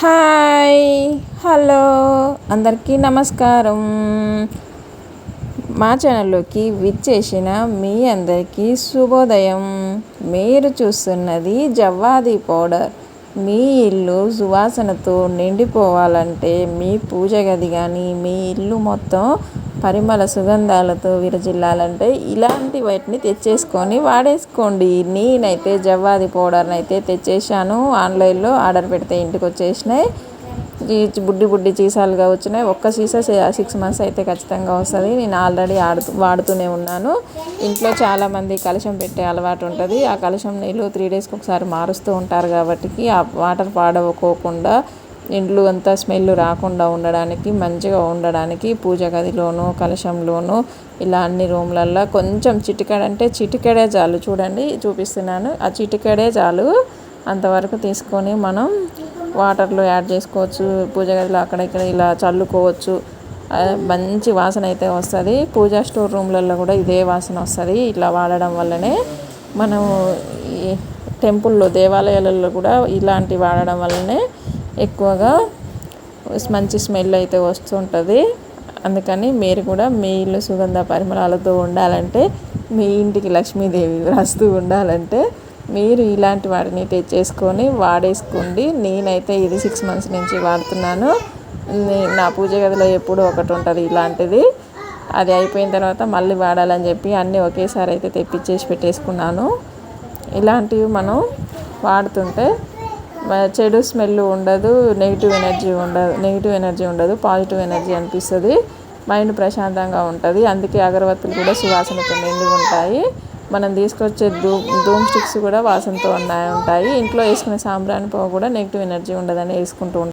Hi hello అందరికీ నమస్కారం. మా ఛానల్లోకి విచ్చేసిన మీ అందరికీ శుభోదయం. మీరు చూస్తున్నది జవ్వాది పౌడర్. మీ ఇల్లు సువాసనతో నిండిపోవాలంటే మీ పూజ గది కానీ మీ ఇల్లు మొత్తం పరిమళ సుగంధాలతో విరజిల్లాలంటే ఇలాంటి వాటిని తెచ్చేసుకొని వాడేసుకోండి. నేనైతే జవ్వాది పౌడర్ని అయితే తెచ్చేసాను ఆన్లైన్లో ఆర్డర్ పెడితే ఇంటికి వచ్చేసినాయి బుడ్డి బుడ్డి సీసాలుగా వచ్చినాయి. ఒక్క సీసా సిక్స్ మంత్స్ అయితే ఖచ్చితంగా వస్తుంది. నేను ఆల్రెడీ ఆడుతూ వాడుతూనే ఉన్నాను. ఇంట్లో చాలామంది కలశం పెట్టే అలవాటు ఉంటుంది. ఆ కలశం నీళ్ళు త్రీ డేస్కి ఒకసారి మారుస్తూ ఉంటారు కాబట్టి ఆ వాటర్ పాడవకోకుండా ఇండ్లు అంతా స్మెల్ రాకుండా ఉండడానికి మంచిగా ఉండడానికి పూజ గదిలోను కలశంలోను ఇలా అన్ని రూమ్లల్లో కొంచెం చిటికెడ అంటే చిటికెడే చాలు. చూడండి చూపిస్తున్నాను. ఆ చిటికెడే చాలు. అంతవరకు తీసుకొని మనం వాటర్లో యాడ్ చేసుకోవచ్చు పూజ గదిలో అక్కడ ఇక్కడ ఇలా చల్లుకోవచ్చు. మంచి వాసన అయితే వస్తుంది. పూజా స్టోర్ రూమ్లలో కూడా ఇదే వాసన వస్తుంది. ఇట్లా వాడడం వల్లనే మనం టెంపుల్లో దేవాలయాలలో కూడా ఇలాంటి వాడడం వల్లనే ఎక్కువగా మంచి స్మెల్ అయితే వస్తుంటుంది. అందుకని మీరు కూడా మీ ఇల్లు సుగంధ పరిమళాలతో ఉండాలంటే మీ ఇంటికి లక్ష్మీదేవి రాస్తూ ఉండాలంటే మీరు ఇలాంటి వాటిని తెచ్చేసుకొని వాడేసుకోండి. నేనైతే ఇది సిక్స్ మంత్స్ నుంచి వాడుతున్నాను. నా పూజ గదిలో ఎప్పుడు ఒకటి ఉంటుంది ఇలాంటిది. అది అయిపోయిన తర్వాత మళ్ళీ వాడాలని చెప్పి అన్నీ ఒకేసారి అయితే తెప్పించేసి పెట్టేసుకున్నాను. ఇలాంటివి మనం వాడుతుంటే చెడు స్మెల్ ఉండదు నెగిటివ్ ఎనర్జీ ఉండదు నెగిటివ్ ఎనర్జీ ఉండదు పాజిటివ్ ఎనర్జీ అనిపిస్తుంది మైండ్ ప్రశాంతంగా ఉంటుంది. అందుకే అగరబత్తులు కూడా సువాసనతో నిండి ఉంటాయి. మనం తీసుకొచ్చే ధూ ధూమ్ స్టిక్స్ కూడా వాసనతో ఉన్నాయి ఉంటాయి. ఇంట్లో వేసుకునే సాంబ్రాణి పువ్వు కూడా నెగిటివ్ ఎనర్జీ ఉండదని వేసుకుంటూ ఉంటాం.